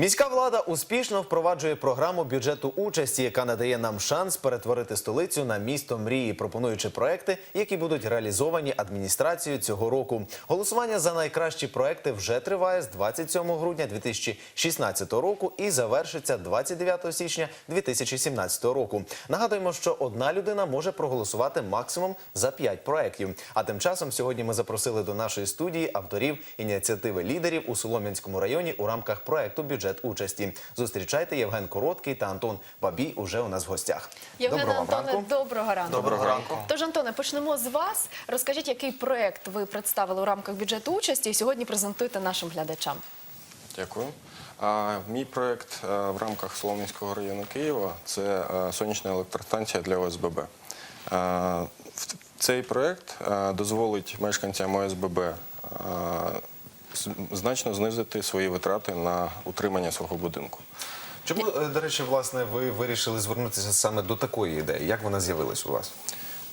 Міська влада успішно впроваджує програму бюджету участі, яка надає нам шанс перетворити столицю на місто мрії, пропонуючи проекти, які будуть реалізовані адміністрацією цього року. Голосування за найкращі проекти вже триває з 27 грудня 2016 року і завершиться 29 січня 2017 року. Нагадуємо, що одна людина може проголосувати максимум за 5 проєктів. А тим часом сьогодні ми запросили до нашої студії авторів ініціативи лідерів у Солом'янському районі у рамках проекту бюджет участі. Зустрічайте Євген Короткий та Антон Бабій уже у нас в гостях. Євгене Доброго Антоне, ранку. доброго ранку. Доброго ранку. Тож, Антоне, почнемо з вас. Розкажіть, який проект ви представили у рамках бюджету участі і сьогодні презентуєте нашим глядачам. Дякую. Мій проєкт е, в рамках Солом'янського району Києва це е, сонячна електростанція для ОСББ. Е, Цей проєкт е, дозволить мешканцям ОСББ значно знизити свої витрати на утримання свого будинку. Чому, е, до речі, власне, ви вирішили звернутися саме до такої ідеї? Як вона з'явилась у вас?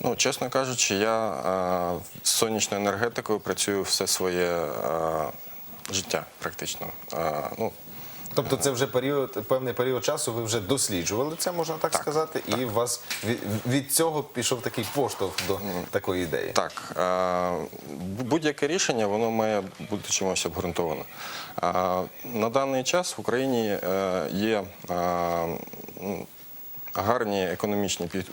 Ну, чесно кажучи, я е, з сонячною енергетикою працюю все своє е, життя практично. Е, ну, Тобто, це вже період, певний період часу. Ви вже досліджували це, можна так, сказати, і у вас від, від цього пішов такий поштовх до такої ідеї. Так, е, будь-яке рішення воно має бути чимось обґрунтоване. Е, На даний час в Україні е, є м, гарні економічні під-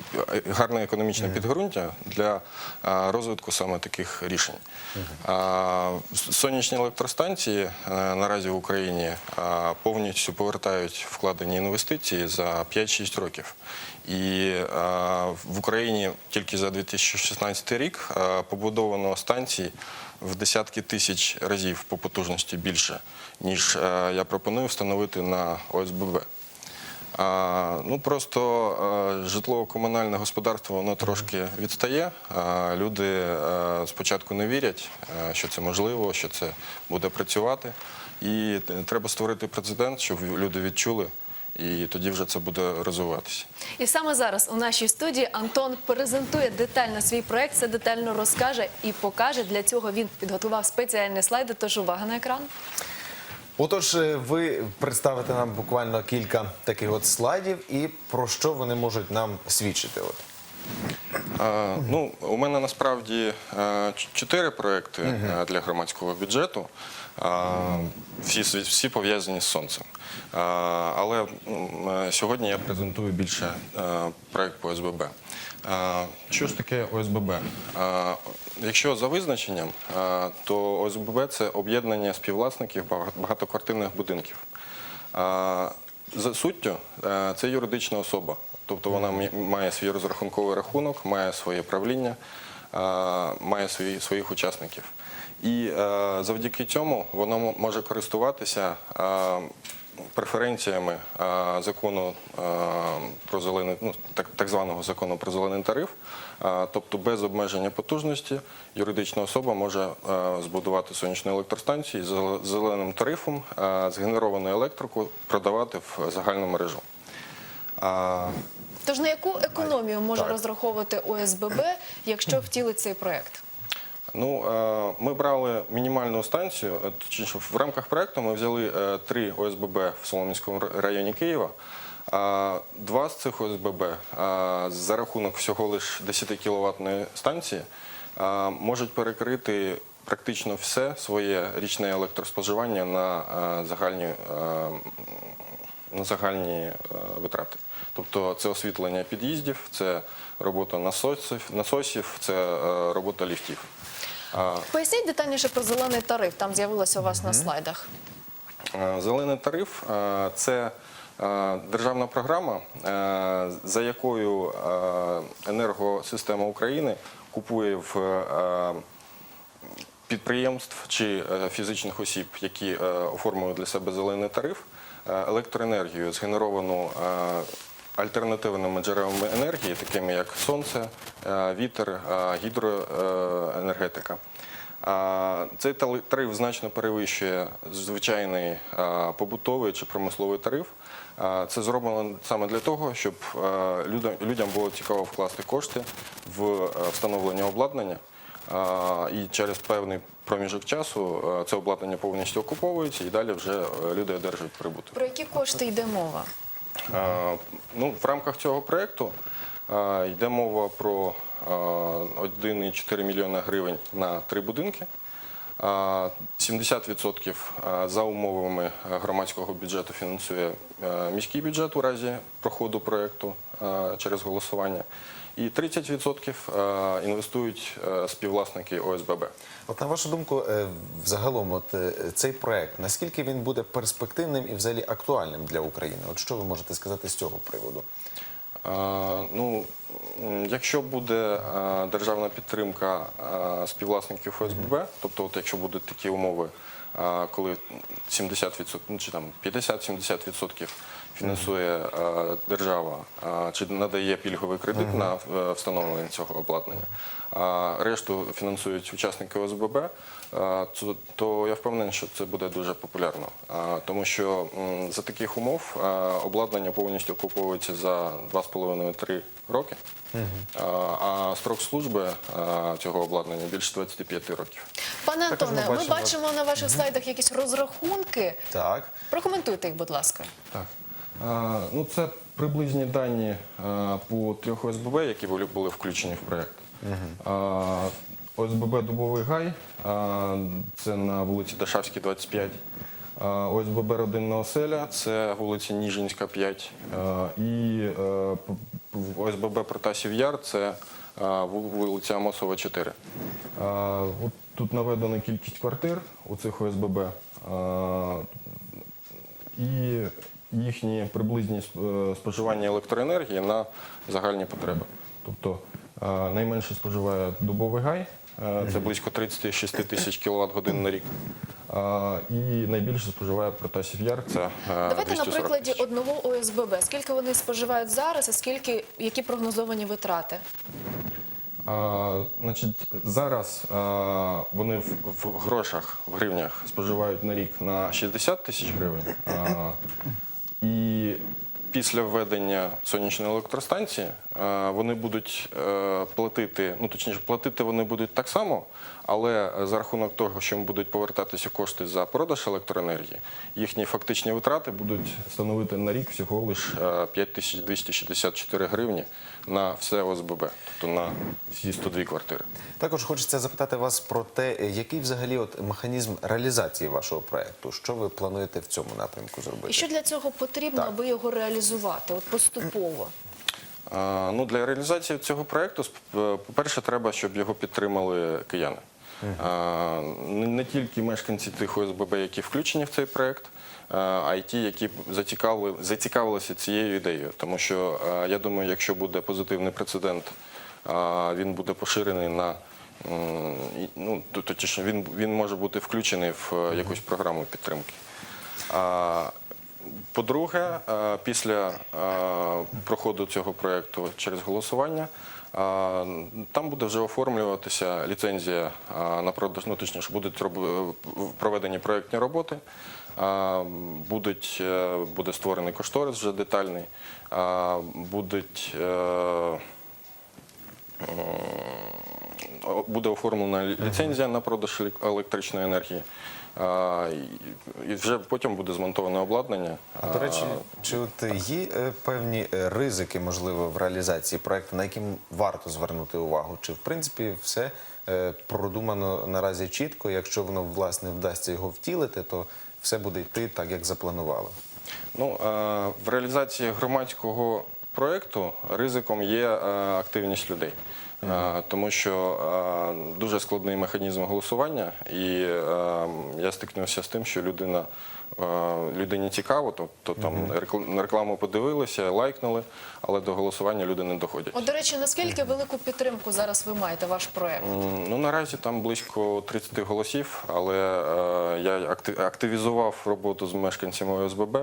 гарне економічне підґрунтя для розвитку саме таких рішень. Сонячні електростанції е, наразі в Україні повністю повертають вкладені інвестиції за 5-6 років. І в Україні тільки за 2016 рік побудовано станцій в десятки тисяч разів по потужності більше, ніж е, я пропоную встановити на ОСББ. Ну просто е, житлово-комунальне господарство воно трошки відстає. Люди е, спочатку не вірять, е, що це можливо, що це буде працювати. І треба створити прецедент, щоб люди відчули, і тоді вже це буде розвиватися. І саме зараз у нашій студії Антон презентує детально свій проект, все детально розкаже і покаже. Для цього він підготував спеціальні слайди. Тож увага на екран. Отож, е, ви представите нам буквально кілька таких от слайдів, і про що вони можуть нам свідчити? Ну, у мене насправді чотири проекти е, для громадського бюджету. Е, Всі, всі пов'язані з сонцем. Е, Але е, сьогодні я презентую більше е, проект по ОСББ. Е, Що ж таке ОСББ? Е, Якщо за визначенням, е, то ОСББ це об'єднання співвласників багатоквартирних будинків. За суттю, е, це юридична особа. Тобто вона має свій розрахунковий рахунок, має своє правління, е, має свої, своїх учасників. І е, завдяки цьому воно може користуватися е, преференціями е, закону е, про зелений, ну, так, так званого закону про зелений тариф. Е, Тобто без обмеження потужності юридична особа може е, збудувати сонячну електростанцію з зеленим тарифом е, згенеровану електрику продавати в загальну мережу. Тож на яку економію може Так. розраховувати ОСББ, якщо втілить цей проект? Ну, е, ми брали мінімальну станцію. е, точніше, В рамках проекту ми взяли е, три ОСББ в Солом'янському р- районі Києва. Два з цих ОСББ за рахунок всього лише 10 кіловатної станції можуть перекрити практично все своє річне електроспоживання на загальні на загальні витрати. Тобто це освітлення під'їздів, це робота насосів, насосів це е, робота ліфтів. Поясніть детальніше про зелений тариф. Там з'явилося у вас на слайдах. е, Зелений тариф е, це державна програма, за якою енергосистема України купує в підприємств чи фізичних осіб, які оформили для себе зелений тариф, електроенергію, згенеровану альтернативними джерелами енергії, такими як сонце, е, вітер, е, гідроенергетика. Цей тариф значно перевищує звичайний е, побутовий чи промисловий тариф. Це зроблено саме для того, щоб людям, було цікаво вкласти кошти в встановлення обладнання, і через певний проміжок часу це обладнання повністю окуповується і далі вже люди одержують прибуток. Про які кошти йде мова? Е, Ну, в рамках цього проєкту е, йде мова про е, 1,4 мільйона гривень на три будинки. Е, 70% е, за умовами е, громадського бюджету фінансує е, міський бюджет у разі проходу проєкту е, через голосування. І 30% е, інвестують е, співвласники ОСББ. От на вашу думку, е, взагалом, от цей проект, наскільки він буде перспективним і взагалі актуальним для України? От що ви можете сказати з цього приводу? Ну, якщо буде державна підтримка співвласників ОСББ, тобто, от якщо будуть такі умови, коли 70% ну, чи там 50-70% фінансує держава чи надає пільговий кредит на е, встановлення цього обладнання, а решту фінансують учасники ОСББ, то- я впевнений, що це буде дуже популярно. Тому що за таких умов обладнання повністю окуповується за 2,5-3 роки, А, а строк служби е, цього обладнання більше 25 років. Пане ми Антоне, ми бачимо- на ваших слайдах якісь розрахунки. Так. Прокоментуйте їх, будь ласка. Так. А, ну, це приблизні дані а, по трьох ОСББ, які були, включені в проєкт. А, ОСББ Дубовий Гай, а, це на вулиці Дашавській, 25. А, ОСББ Родинна оселя, це вулиця Ніжинська, 5. І е, ОСББ Протасів Яр, це вулиця Амосова, 4. От тут наведена кількість квартир у цих ОСББ. І їхні приблизні е, споживання електроенергії на загальні потреби. Тобто е, найменше споживає дубовий гай, е, це близько 36 тисяч кВт годин на рік. Е, І найбільше споживає Протасів Яр, це е, Давайте на прикладі тисяч. одного ОСББ. Скільки вони споживають зараз, а скільки які прогнозовані витрати? А, значить, зараз а, вони в, в грошах, в гривнях споживають на рік на 60 тисяч гривень. А, і після введення сонячної електростанції вони будуть е, платити, ну точніше, платити вони будуть так само, але за рахунок того, що їм будуть повертатися кошти за продаж електроенергії, їхні фактичні витрати будуть становити на рік всього лише 5264 гривні на все ОСББ, тобто на всі 102 квартири. Також хочеться запитати вас про те, який взагалі от механізм реалізації вашого проекту. Що ви плануєте в цьому напрямку зробити? І що для цього потрібно, Так. аби його реалізувати? От поступово. А, Ну, для реалізації цього проєкту, сп- е, по-перше, треба, щоб його підтримали кияни. Не тільки мешканці тих ОСББ, які включені в цей проєкт, а, й ті, які зацікавили, зацікавилися цією ідеєю. Тому що, я думаю, якщо буде позитивний прецедент, він буде поширений на ну, то- точніше, він, він може бути включений в е, якусь програму підтримки. По-друге, е, після е, проходу цього проєкту через голосування е, там буде вже оформлюватися ліцензія на продаж, ну точніше, будуть проведені проєктні роботи, будуть, буде створений кошторис вже детальний, будуть буде оформлена ліцензія на продаж електричної енергії. І- вже потім буде змонтоване обладнання. А, до речі, чи от є е, певні е, ризики, можливо, в реалізації проекту, на які варто звернути увагу? Чи в принципі все е, продумано наразі чітко? Якщо воно власне вдасться його втілити, то все буде йти так, як запланували? Ну, в реалізації громадського проєкту ризиком є активність людей. Е, Тому що е, дуже складний механізм голосування, і е, я стикнувся з тим, що людина людині цікаво, тобто там на рекламу подивилися, лайкнули, але до голосування люди не доходять. От, до речі, наскільки велику підтримку зараз ви маєте ваш проект? М, Ну наразі там близько 30 голосів, але е, я акти- активізував роботу з мешканцями ОСББ.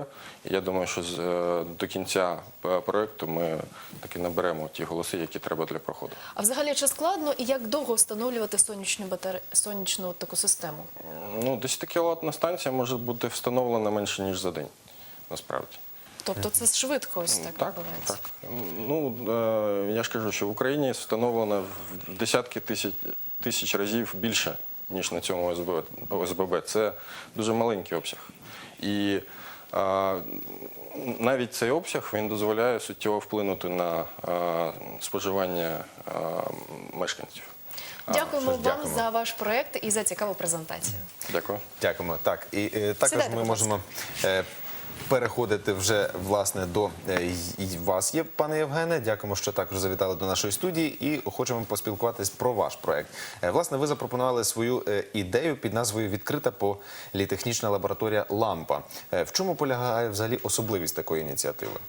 І я думаю, що з, е, до кінця е, проекту ми таки наберемо ті голоси, які треба для проходу. А взагалі чи складно і як довго встановлювати сонячну батаре... сонячну таку систему? Ну, 10 кіловатна станція може бути встановлена менше ніж за день, насправді. Тобто це швидко ось так, так, відбувається. так. Ну е, я ж кажу, що в Україні встановлено в десятки тисяч тисяч разів більше, ніж на цьому ОСББ. Це дуже маленький обсяг. І а, навіть цей обсяг він дозволяє суттєво вплинути на а, споживання а, мешканців. Дякуємо вам дякуємо. за ваш проект і за цікаву презентацію. Дякую. Дякуємо. Так, і е, також Сідайте, ми можемо е, переходити вже власне до е, вас, є пане Євгене. Дякуємо, що також завітали до нашої студії, і хочемо поспілкуватись про ваш проект. Е, Власне, ви запропонували свою е, ідею під назвою Відкрита політехнічна лабораторія Лампа. Е, В чому полягає взагалі особливість такої ініціативи?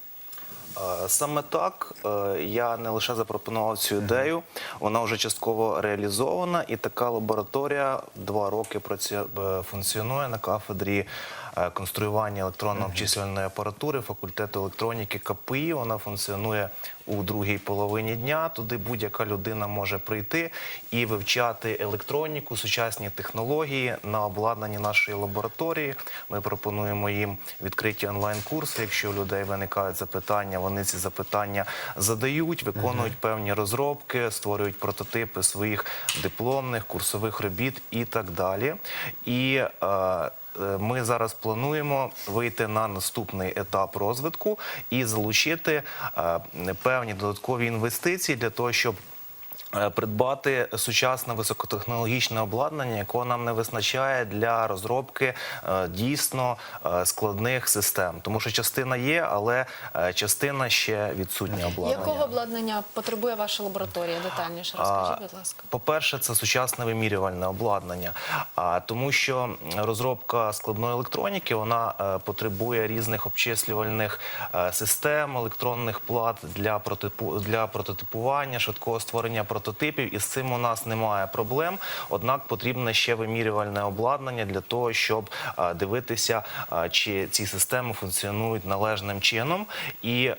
Е, Саме так е, я не лише запропонував цю ідею, вона вже частково реалізована, і така лабораторія два роки е, функціонує на кафедрі конструювання електронно-обчислювальної апаратури факультету електроніки КПІ. Вона функціонує у другій половині дня. Туди будь-яка людина може прийти і вивчати електроніку, сучасні технології на обладнанні нашої лабораторії. Ми пропонуємо їм відкриті онлайн-курси. Якщо у людей виникають запитання, вони ці запитання задають, виконують певні розробки, створюють прототипи своїх дипломних, курсових робіт і так далі. І е, е, ми зараз плануємо вийти на наступний етап розвитку і залучити е, певні додаткові інвестиції для того, щоб Придбати сучасне високотехнологічне обладнання, якого нам не вистачає для розробки е, дійсно е, складних систем, тому що частина є, але е, частина ще відсутня обладнання. Якого обладнання потребує ваша лабораторія? Детальніше розкажіть, будь ласка. По-перше, це сучасне вимірювальне обладнання, тому, що розробка складної електроніки вона е, потребує різних обчислювальних е, систем, електронних плат для прототипу для прототипування, швидкого створення прототипів. І з цим у нас немає проблем. Однак потрібне ще вимірювальне обладнання для того, щоб е, дивитися, е, чи ці системи функціонують належним чином. І е,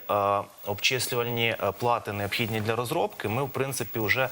обчислювальні плати необхідні для розробки. Ми в принципі вже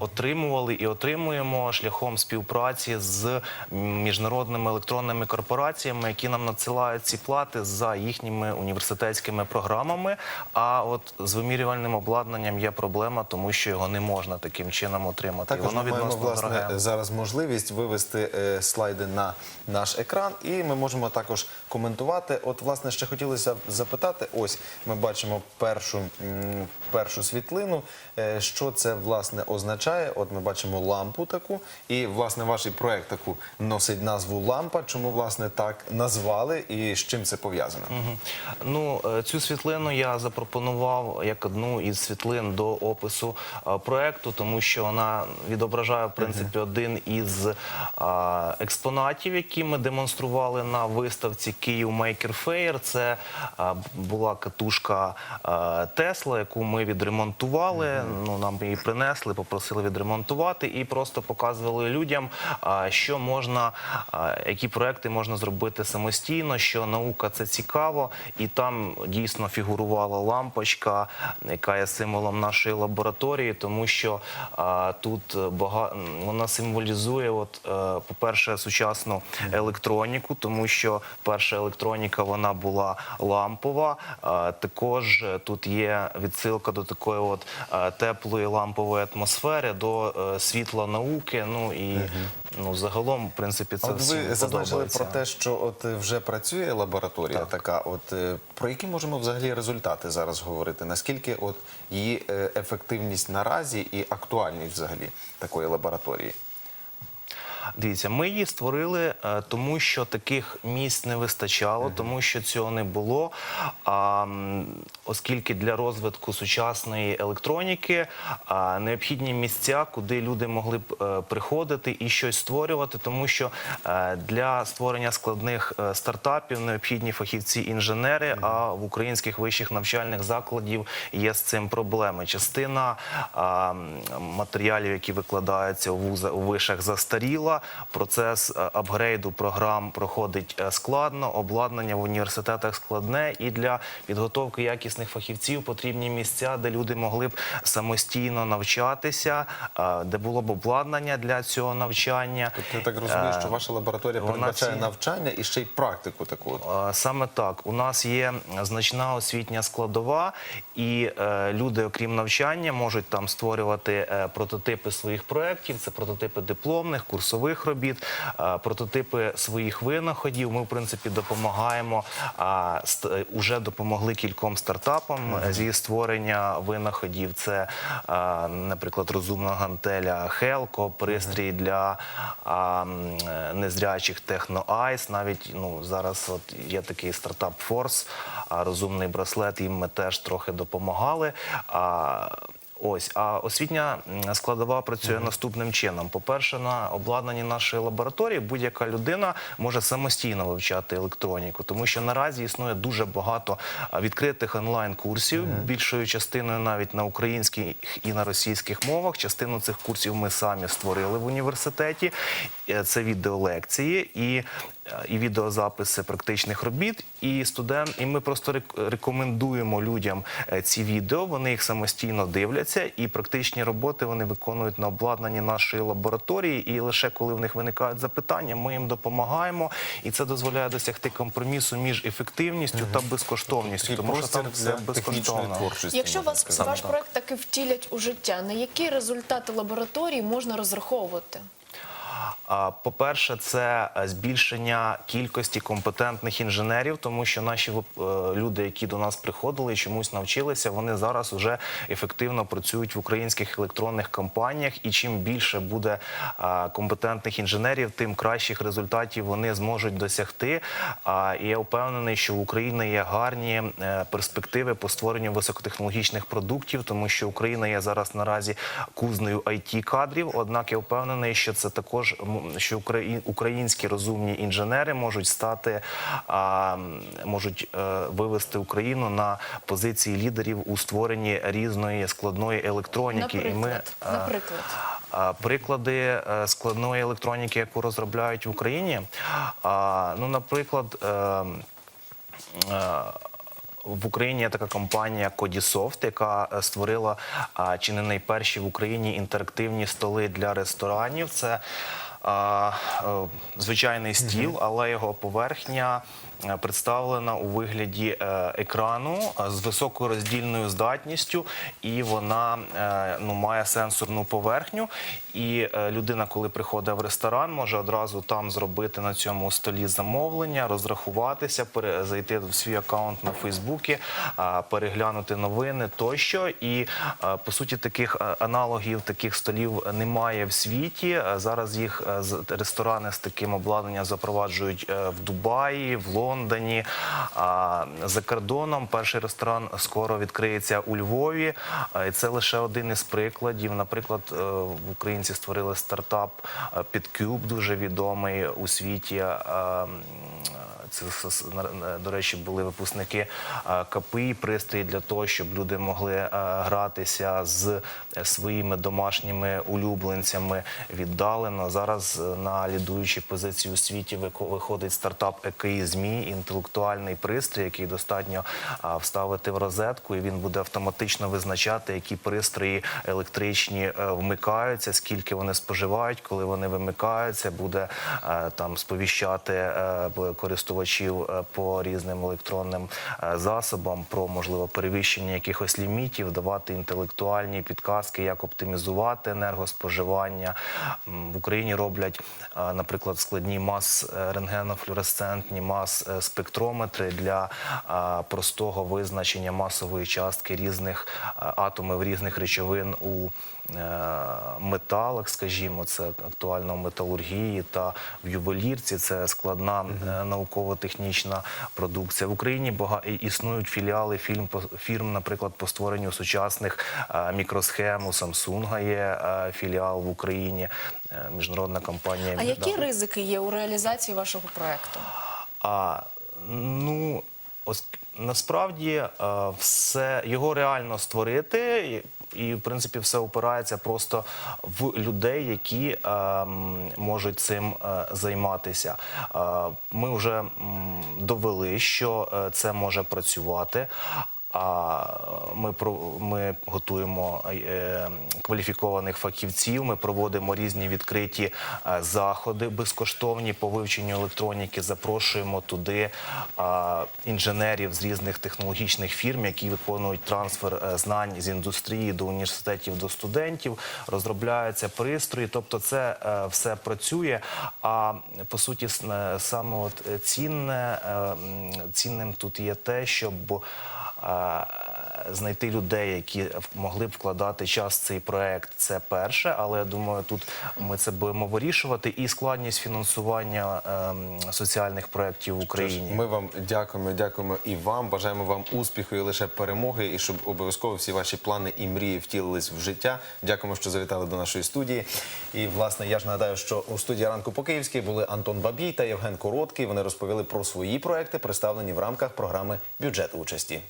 отримували і отримуємо шляхом співпраці з міжнародними електронними корпораціями, які нам надсилають ці плати за їхніми університетськими програмами. А от з вимірювальним обладнанням є проблема, тому що його не можна таким чином отримати. Також воно ми маємо власне дороге. зараз можливість вивести е, слайди на наш екран, і ми можемо також коментувати. От, власне, ще хотілося запитати. Ось ми бачимо першу, м, першу світлину. Е, Що це власне означає? От ми бачимо лампу таку, і власне ваш проект таку носить назву лампа. Чому власне так назвали і з чим це пов'язано? Ну, е, цю світлину я запропонував як одну із світлин до опису е, проекту, тому що вона відображає в принципі один із експонатів, які ми демонстрували на виставці Київ Maker Fair. Це була катушка Тесла, яку ми відремонтували. Ну нам її принесли, попросили відремонтувати і просто показували людям, що можна, які проекти можна зробити самостійно, що наука це цікаво, і там дійсно фігурувала лампочка, яка є символом нашої лабораторії, тому що е, тут бага... вона символізує, от, е, по-перше, сучасну електроніку, тому що перша електроніка вона була лампова. Е, також е, тут є відсилка до такої от е, теплої лампової атмосфери, до е, світла науки. Ну і ну загалом, в принципі, це От всім ви зазначили подобається. про те, що от е, вже працює лабораторія така. От е, про які можемо взагалі результати зараз говорити? Наскільки от її е, ефективність наразі і актуальність взагалі такої лабораторії? Дивіться, ми її створили, е, тому що таких місць не вистачало, тому що цього не було. А, оскільки для розвитку сучасної електроніки необхідні місця, куди люди могли б е, приходити і щось створювати, тому що е, для створення складних стартапів необхідні фахівці-інженери. А в українських вищих навчальних закладів є з цим проблеми. Частина матеріалів, які викладаються у вишах, застаріла. Процес е, апгрейду програм проходить е, складно, обладнання в університетах складне, і для підготовки якісних фахівців потрібні місця, де люди могли б самостійно навчатися, е, де було б обладнання для цього навчання. Тобто я так розумію, що ваша лабораторія передбачає навчання і ще й практику таку. Саме так. У нас є значна освітня складова, і люди, окрім навчання, можуть там створювати прототипи своїх проєктів. Це прототипи дипломних, курсових робіт, е, прототипи своїх винаходів. Ми, в принципі, допомагаємо. Е, уже допомогли кільком стартапам зі створення винаходів. Це, наприклад, розумна гантеля Хелко, пристрій для незрячих Техно-Айс. Навіть ну зараз от є такий стартап а, розумний браслет. Їм ми теж трохи допомагали. Ось, а освітня складова працює наступним чином. По-перше, на обладнанні нашої лабораторії будь-яка людина може самостійно вивчати електроніку, тому що наразі існує дуже багато відкритих онлайн-курсів, більшою частиною навіть на українських і на російських мовах. Частину цих курсів ми самі створили в університеті. Е, Це відеолекції і, е, і відеозаписи практичних робіт. І студент, і ми просто рек- рекомендуємо людям е, ці відео. Вони їх самостійно дивляться, і практичні роботи вони виконують на обладнанні нашої лабораторії. І лише коли в них виникають запитання, ми їм допомагаємо. І це дозволяє досягти компромісу між ефективністю та безкоштовністю, тому що там все безкоштовно. Якщо вас сказати. ваш проект таки втілять у життя, на які результати лабораторії можна розраховувати? По-перше, це е, збільшення кількості компетентних інженерів, тому що наші е, люди, які до нас приходили і чомусь навчилися, вони зараз вже ефективно працюють в українських електронних компаніях. І чим більше буде компетентних інженерів, тим кращих результатів вони зможуть досягти. І я впевнений, що в Україні є гарні е, перспективи по створенню високотехнологічних продуктів, тому що Україна є зараз наразі кузнею it кадрів. Однак я впевнений, що це також що українські розумні інженери можуть стати можуть е, вивести Україну на позиції лідерів у створенні різної складної електроніки. Наприклад, е, наприклад. Приклади е, складної електроніки, яку розробляють в Україні. Ну, наприклад, е, е, в Україні є така компанія Кодісофт, яка е, створила чи не найперші в Україні інтерактивні столи для ресторанів. Це е, звичайний стіл, але його поверхня е, представлена у вигляді е, екрану е, з високою роздільною здатністю, і вона е, ну, має сенсорну поверхню. І е, людина, коли приходить в ресторан, може одразу там зробити на цьому столі замовлення, розрахуватися, зайти в свій аккаунт на Фейсбуці, переглянути новини тощо. І е, по суті, таких е, аналогів, таких столів немає в світі. Е, Зараз їх е, ресторани з таким обладнанням запроваджують е, в Дубаї, в Лондоні. А за кордоном перший ресторан скоро відкриється у Львові. Е, І це лише один із прикладів. Наприклад, е, в українці створили стартап Підкюб, PitCube, дуже відомий у світі. Це до речі, були випускники КПІ, пристрої для того, щоб люди могли гратися з е, своїми домашніми улюбленцями віддалено. Зараз е, на лідуючій позиції у світі виходить стартап ЕКІ ЗМІ, інтелектуальний пристрій, який достатньо вставити в розетку, і він буде автоматично визначати, які пристрої електричні е, вмикаються, скільки вони споживають, коли вони вимикаються, буде там сповіщати користувачів е, по різним електронним е, засобам про можливо перевищення якихось лімітів, давати інтелектуальні підказки, як оптимізувати енергоспоживання. В Україні роблять, е, наприклад, складні мас рентгенофлюоресцентні мас спектрометри для простого визначення масової частки різних атомів різних речовин у металах, скажімо, це актуально в металургії та в ювелірці. Це складна е, науково-технічна продукція. В Україні бага- і- існують філіали фільм по- фірм, наприклад, по створенню сучасних е, мікросхем. У Samsung є е, філіал в Україні, е, міжнародна компанія. А які ризики є у реалізації вашого проекту? А ну ос- насправді е, все його реально створити. і в принципі все опирається просто в людей, які ем, можуть цим е, займатися. Е, ми вже довели, що е, це може працювати. А ми ми готуємо е, кваліфікованих фахівців. Ми проводимо різні відкриті е, заходи безкоштовні по вивченню електроніки. Запрошуємо туди е, інженерів з різних технологічних фірм, які виконують трансфер знань з індустрії до університетів до студентів. Розробляються пристрої. Тобто, це все працює. А по суті, саме от цінне цінним тут є те, щоб знайти людей, які могли б вкладати час в цей проект, це перше. Але я думаю, тут ми це будемо вирішувати. І складність фінансування ем, соціальних проєктів в Україні. Ми вам дякуємо, дякуємо і вам. Бажаємо вам успіху і лише перемоги, і щоб обов'язково всі ваші плани і мрії втілились в життя. Дякуємо, що завітали до нашої студії. І власне я ж нагадаю, що у студії ранку по київській були Антон Бабій та Євген Короткий. Вони розповіли про свої проекти, представлені в рамках програми бюджет участі.